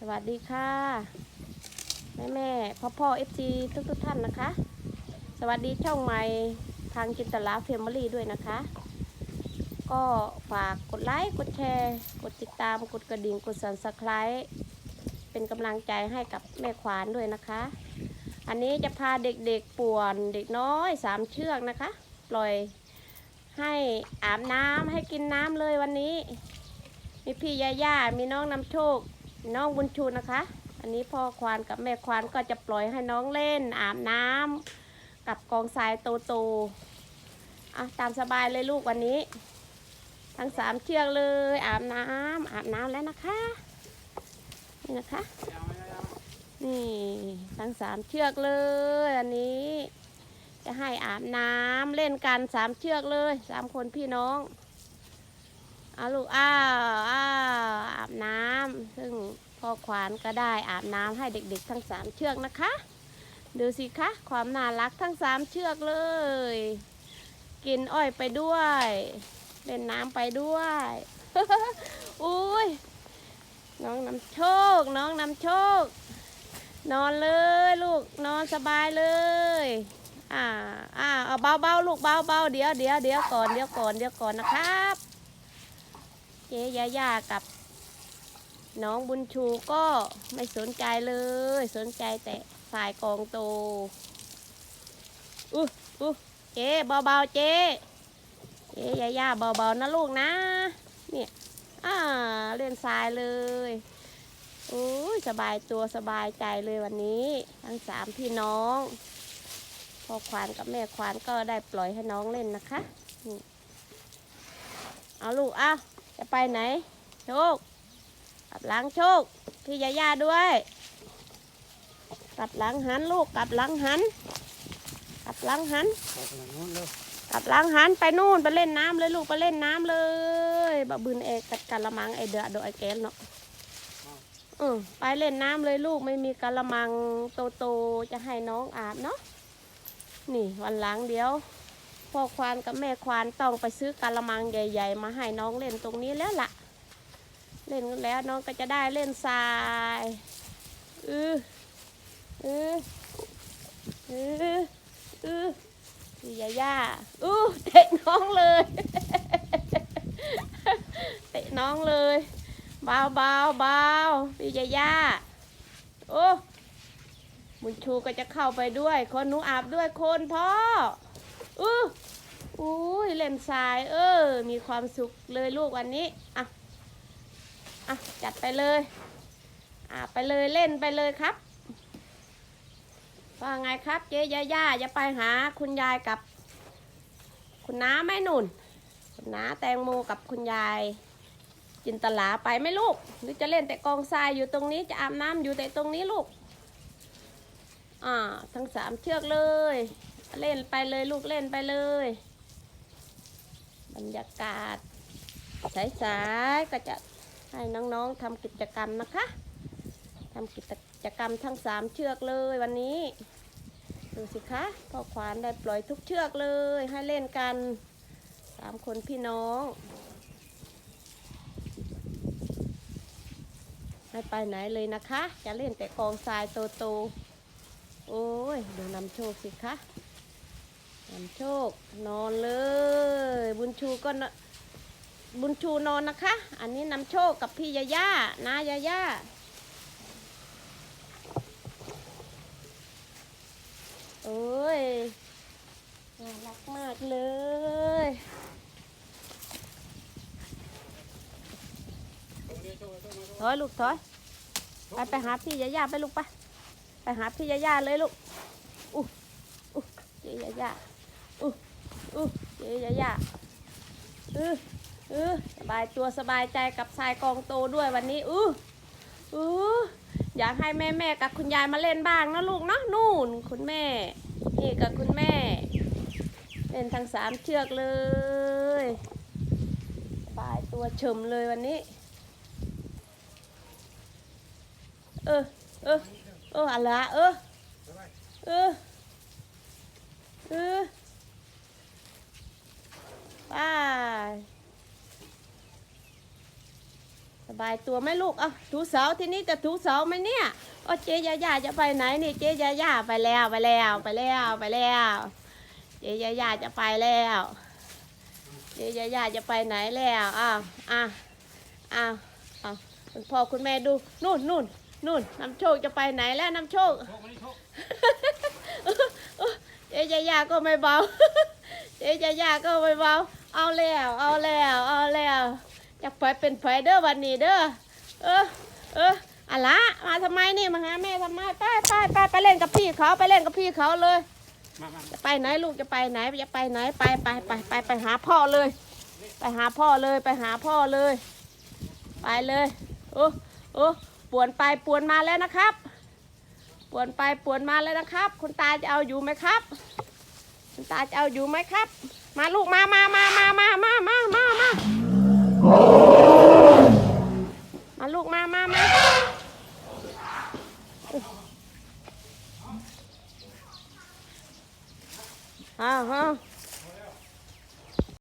สวัสดีค่ะ แม่แม่พ่อพ่อเอฟซีทุกทุกๆท่านนะคะ สวัสดีช่องใหม่ทางจินตลาเฟมิลี่ด้วยนะคะ ก็ฝากกดไลค์กดแชร์ กดติดตามกดกระดิ่งกดสันสไครต์เป็นกำลังใจให้กับแม่ควานด้วยนะคะ อันนี้จะพาเด็กๆป่วนเด็กน้อยสามเชือกนะคะ ปล่อยให้อาบน้ำให้กินน้ำเลยวันนี้ มีพี่ยาย่ามีน้องนำโชค น้องบุญชูนะคะ อันนี้พ่อควานกับแม่ควานก็จะปล่อยให้น้องเล่นอาบน้ำกับกองทรายโตๆอะตามสบายเลยลูกวันนี้ ทั้งสามเชือกเลยอาบน้ำอาบน้ำแล้วนะคะ นี่นะคะ นี่ทั้งสามเชือกเลยอันนี้ จะให้อาบน้ำเล่นกันสามเชือกเลยสามคนพี่น้องเอาลูกอ้าวอ้าำซึ่งพ่อควานก็ได้อาบน้ำให้เด็กๆ ทั้งสามเชือกนะคะ ดูสิคะความน่ารักทั้งสามเชือกเลย กินอ้อยไปด้วย เล่นน้ำไปด้วยอุ้ยน้องนำโชค น้องนำโชค นอนเลยลูกนอนสบายเลยอ่าอ่าเอาเบาๆลูกเบาๆเดี๋ยวเดี๋ยวเดี๋ยวก่อนเดี๋ยวก่อนเดี๋ยวก่อนนะครับ เจ๊ยาย่ากับ น้องบุญชูก็ไม่สนใจเลย สนใจแต่สายกองโตอู้อู้เจ๊เบาๆเจ๊เจ๊ยาย่าเบาๆนะลูกนะเนี่ยอ่าเล่นทรายเลยโอ้ยสบายตัวสบายใจเลยวันนี้ ทั้งสามพี่น้องพ่อควานกับแม่ควานก็ได้ปล่อยให้น้องเล่นนะคะเอาลูกเอาจะไปไหนโชค กลับหลังโชค พี่ยาย่าด้วย กลับหลังหันลูกกลับหลังหัน กลับหลังหันออกหลังนู้นเร็วกลับหลังหันไปนู่นไปเล่นน้ำเลยลูกไปเล่นน้ำเลยบะบืนเอกกัดกะละมังไอเดือดโดไอแกนเนาะเออไปเล่นน้ำเลยลูกไม่มีกะละมังโตๆจะให้น้องอาบเนาะนี่วันหลังเดี๋ยวพ่อควานกับแม่ควานต้องไปซื้อกะละมังใหญ่ ๆ มาให้น้องเล่นตรงนี้แล้วล่ะ เล่นกันแล้วน้องก็จะได้เล่นทรายเออเออเออเออพี่ยาย่าอู้เตะน้องเลย เตะน้องเลยเบาเบาเบาพี่ยาย่าโอ้บุญชูก็จะเข้าไปด้วย คนหนูอาบด้วยคนพ่ออู้อุ้ยเล่นทราย เออ มีความสุขเลยลูกวันนี้อะอะ จัดไปเลย อะไปเลยเล่นไปเลยครับ ว่าไงครับเจ๊ย่าย่าจะไปหาคุณยายกับ คุณน้าไหม่นุ่น คุณน้าแตงโมกับคุณยาย จินตลาไปไหมลูก หรือจะเล่นแต่กองทรายอยู่ตรงนี้จะอาบน้ำอยู่แต่ตรงนี้ลูก อ่าทั้งสามเชือกเลย เล่นไปเลยลูกเล่นไปเลย บรรยากาศสายๆก็จะ ให้น้องๆทำกิจกรรมนะคะทำกิจกรรมทั้งสามเชือกเลยวันนี้ดูสิคะพ่อควานได้ปล่อยทุกเชือกเลย ให้เล่นกันสามคนพี่น้องให้ไปไหนเลยนะคะ จะเล่นแต่กองทรายโตๆโอ้ยดูนำโชคสิคะนำโชคนอนเลย บุญชูก็นอน บุญชูนอนนะคะ อันนี้นำโชคกับพี่ยาย่านายาย่าโอ้ยน่ารักมากเลย ถอยลูกถอย ไปไปหาพี่ยาย่าไปลูกไป ไปหาพี่ยาย่าเลยลูก อู้อู้เจยาย่าอู้อู้เจยาย่าเออ เออสบายตัวสบายใจกับทรายกองโตด้วยวันนี้อู้อู้อยากให้แม่แม่กับคุณยายมาเล่นบ้างนะลูกเนาะนู่น คุณแม่ นี่กับคุณแม่ เล่นทั้งสามเชือกเลยสบายตัวเฉมเลยวันนี้ เออเออเอออะไรอะเออเออเออไป สบายตัวไหมลูก เอาถูเสาทีนี้จะถูเสาไหมเนี่ยโอ้เจยาย่าจะไปไหนนี่เจยาย่าไปแล้วไปแล้วไปแล้วไปแล้วเจยาย่าจะไปแล้วเจยาย่าจะไปไหนแล้วอ้าวอ้าวอ้าวอ้าวคุณพ่อคุณแม่ดูนู่นนู่นนู่นน้ำโชคจะไปไหนแล้วน้ำโชคโชคมานี่โชคเจ๊ยายาก็ไม่เบาเจ๊ยายาก็ไม่เบาเอาแล้วเอาแล้วเอาแล้ว อยากไปเป็นไฟเด้อวันนี้เด้อเออเอออะละมาทำไมนี่มาหาแม่ทำไมไปไปไปไปเล่นกับพี่เขาไปเล่นกับพี่เขาเลยจะไปไหนลูกจะไปไหนจะไปไหนไปไปไปไปไปหาพ่อเลย ไปหาพ่อเลยไปหาพ่อเลย ไปเลยโอ้โอ้ป่วนไปป่วนมาแล้วนะครับ ป่วนไปป่วนมาแล้วนะครับ คุณตาจะเอาอยู่ไหมครับ คุณตาจะเอาอยู่ไหมครับ มาลูกมามามามามามามามา Oh!